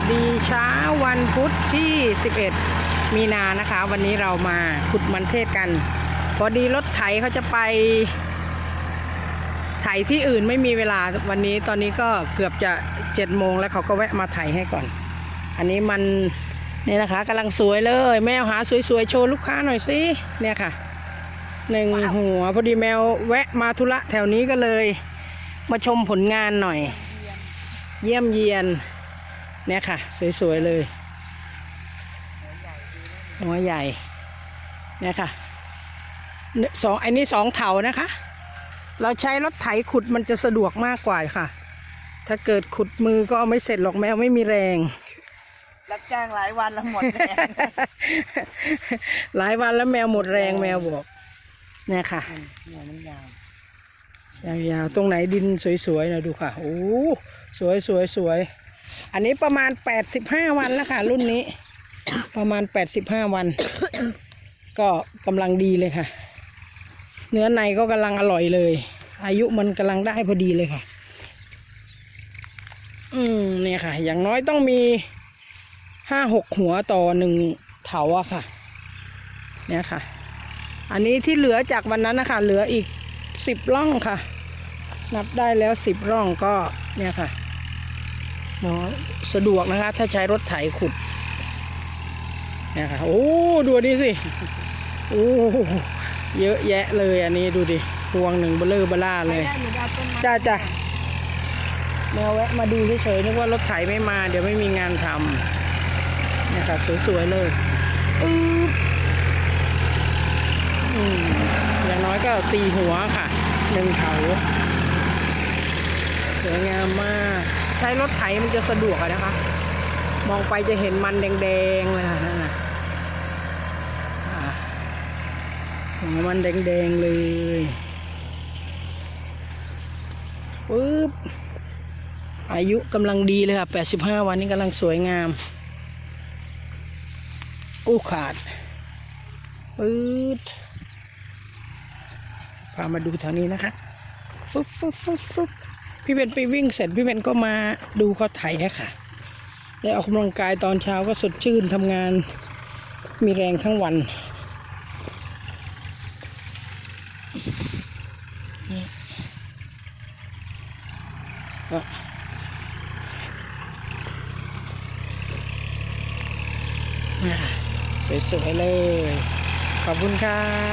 สดีเช้าวันพุธที่ 11 มีนานะคะ วันนี้เรามาขุดมันเทศกัน พอดีรถไถเขาจะไป ไถที่อื่นไม่มีเวลาวันนี้ตอนนี้ก็เกือบจะเจ็ดโมงแล้วเขาก็แวะมาไถให้ก่อน อันนี้มันนี่นะคะกำลังสวยเลย แมวหาสวยๆ โชว์ลูกค้าหน่อยสิเนี่ยค่ะหนึ่งหัวพอดีแมวแวะมาธุระแถวนี้ก็เลย มาชมผลงานหน่อย เยี่ยมเยียน เนี่ยค่ะ สวย ๆ เลย หัวใหญ่ เนี่ยค่ะเนสองอันนี้สองเถานะคะ เราใช้รถไถขุดมันจะสะดวกมากกว่าค่ะ ถ้าเกิดขุดมือก็เอาไม่เสร็จหรอกแมวไม่มีแรง รับจ้างหลายวันแล้วหมดแรงหลายวันแล้วแมวหมดแรงแมวบอกเนี่ยค่ะหัวมันยาวยาวๆตรงไหนดินสวยๆหนะดูค่ะ โอ้ สวยสวยสวย อันนี้ประมาณแปดสิบห้าวันแล้วค่ะ รุ่นนี้ ประมาณแปดสิบห้าวัน ก็กำลังดีเลยค่ะ เนื้อในก็กำลังอร่อยเลย อายุมันกำลังได้พอดีเลยค่ะ อืมเนี่ยค่ะ อย่างน้อยต้องมีห้าหกหัวต่อหนึ่งเถาอะค่ะ เนี่ยค่ะ อันนี้ที่เหลือจากวันนั้นนะคะ เหลืออีกสิบร่องค่ะ นับได้แล้วสิบร่องก็เนี่ยค่ะ เนาะสะดวกนะคะ ถ้าใช้รถไถขุดเนี่ยค่ะโอ้ดูนี่สิโอ้เยอะแยะเลยอันนี้ดูดิพวงหนึ่งเบลอเบล่าเลไม่ยได้เหมือนเอาต้นไม้จ้าจ้าแมวแวะมาดูเฉยๆนึกว่ารถไถไม่มา เดี๋ยวไม่มีงานทำเนี่ยค่ะสวยๆเลยอืออืมอย่างน้อยก็สี่หัวค่ะหนึ่งเถาสวยงามมาก ใช้รถไถมันจะสะดวกนะคะ มองไปจะเห็นมันแดงๆเลยค่ะนั่นนะอ่าหัวมันแดงๆเลยปึ๊บอายุกำลังดีเลยค่ะ 85 วันนี้กำลังสวยงาม อู้ขาดปึ๊ดพามาดูแถวนี้นะคะฟึบฟึบฟึบฟึบ พี่เป็นไปวิ่งเสร็จพี่เป็นก็มาดูเขาไถค่ะ ได้ออกกำลังกายตอนเช้าก็สดชื่นทำงานมีแรงทั้งวันก็สวยๆเลย ขอบคุณค่ะ